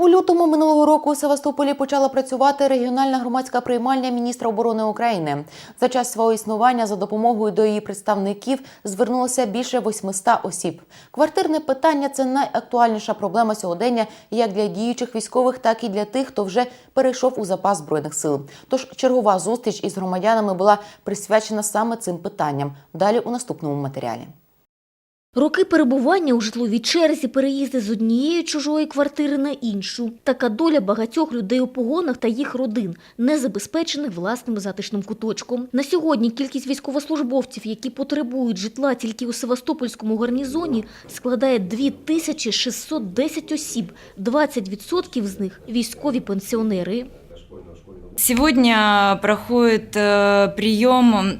У лютому минулого року у Севастополі почала працювати регіональна громадська приймальня міністра оборони України. За час свого існування за допомогою до її представників звернулося більше 800 осіб. Квартирне питання це найактуальніша проблема сьогодення як для діючих військових, так і для тих, хто вже перейшов у запас збройних сил. Тож чергова зустріч із громадянами була присвячена саме цим питанням. Далі у наступному матеріалі. Роки перебування у житловій черзі, переїзди з однієї чужої квартири на іншу. Така доля багатьох людей у погонах та їх родин, не забезпечених власним затишним куточком. На сьогодні кількість військовослужбовців, які потребують житла тільки у Севастопольському гарнізоні, складає 2610 осіб. 20% з них – військові пенсіонери. Сегодня проходит э, прием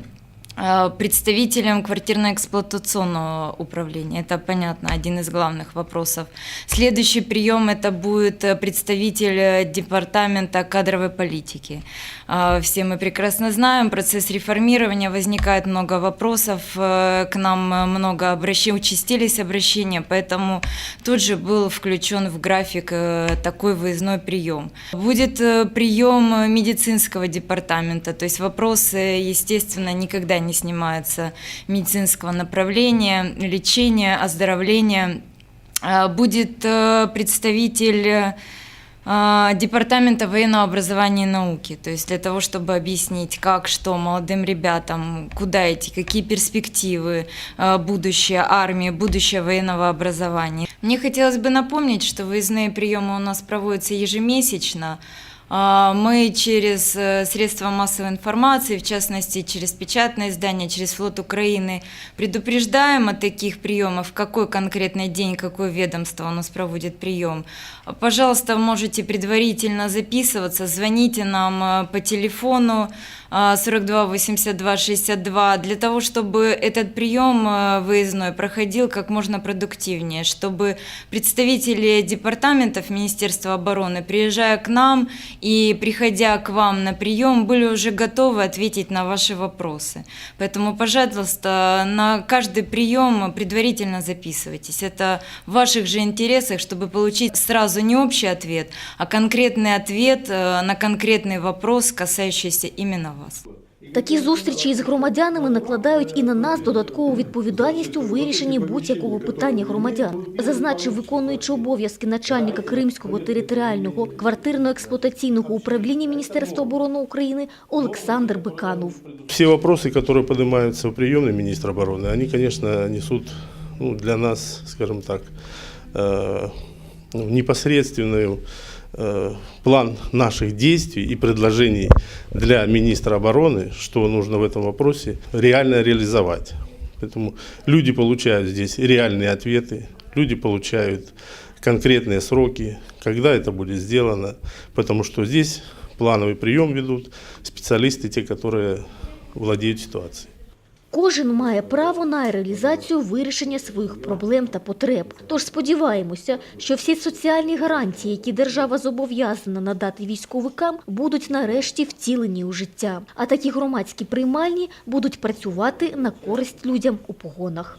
э, представителям квартирно-эксплуатационного управления. Это, понятно, один из главных вопросов. Следующий прием это будет представитель департамента кадровой политики. Э, Все мы прекрасно знаем, процесс реформирования, возникает много вопросов, э, к нам много обращений, участились обращения, поэтому тут же был включен в график такой выездной прием. Будет прием медицинского департамента, то есть вопросы, естественно, никогда не снимаются медицинского направления, лечения, оздоровления. Э, Будет э, представитель э, а, Департамента военного образования и науки, то есть для того, чтобы объяснить, как, что молодым ребятам, куда идти, какие перспективы, э, будущее армии, будущее военного образования. Мне хотелось бы напомнить, что выездные приемы у нас проводятся ежемесячно. А, Мы через э, средства массовой информации, в частности через печатное издание, через флот Украины, предупреждаем о таких приемах, в какой конкретный день, какое ведомство у нас проводит прием. Пожалуйста, можете предварительно записываться, звоните нам э, по телефону а, 42 82 62 для того, чтобы этот прием э, выездной проходил как можно продуктивнее, чтобы представители департаментов Министерства обороны, приезжая к нам и приходя к вам на прием, были уже готовы ответить на ваши вопросы. Поэтому, пожалуйста, на каждый прием предварительно записывайтесь. Это в ваших же интересах, чтобы получить сразу не общий ответ, а конкретный ответ э, на конкретный вопрос, касающийся именно вас. Такі зустрічі із громадянами накладають і на нас додаткову відповідальність у вирішенні будь-якого питання громадян, зазначив виконуючий обов'язки начальника Кримського територіального квартирно-експлуатаційного управління Міністерства оборони України Олександр Биканов. Все вопросы, которые поднимаются в приемной министра обороны, они, конечно, несут ну, для нас, скажем так, э, ну, непосредственную э, план наших действий и предложений для министра обороны, что нужно в этом вопросе реально реализовать. Поэтому люди получают здесь реальные ответы, люди получают конкретные сроки, когда это будет сделано, потому что здесь плановый прием ведут специалисты, те, которые владеют ситуацией. Кожен має право на реалізацію вирішення своїх проблем та потреб. Тож сподіваємося, що всі соціальні гарантії, які держава зобов'язана надати військовикам, будуть нарешті втілені у життя. А такі громадські приймальні будуть працювати на користь людям у погонах.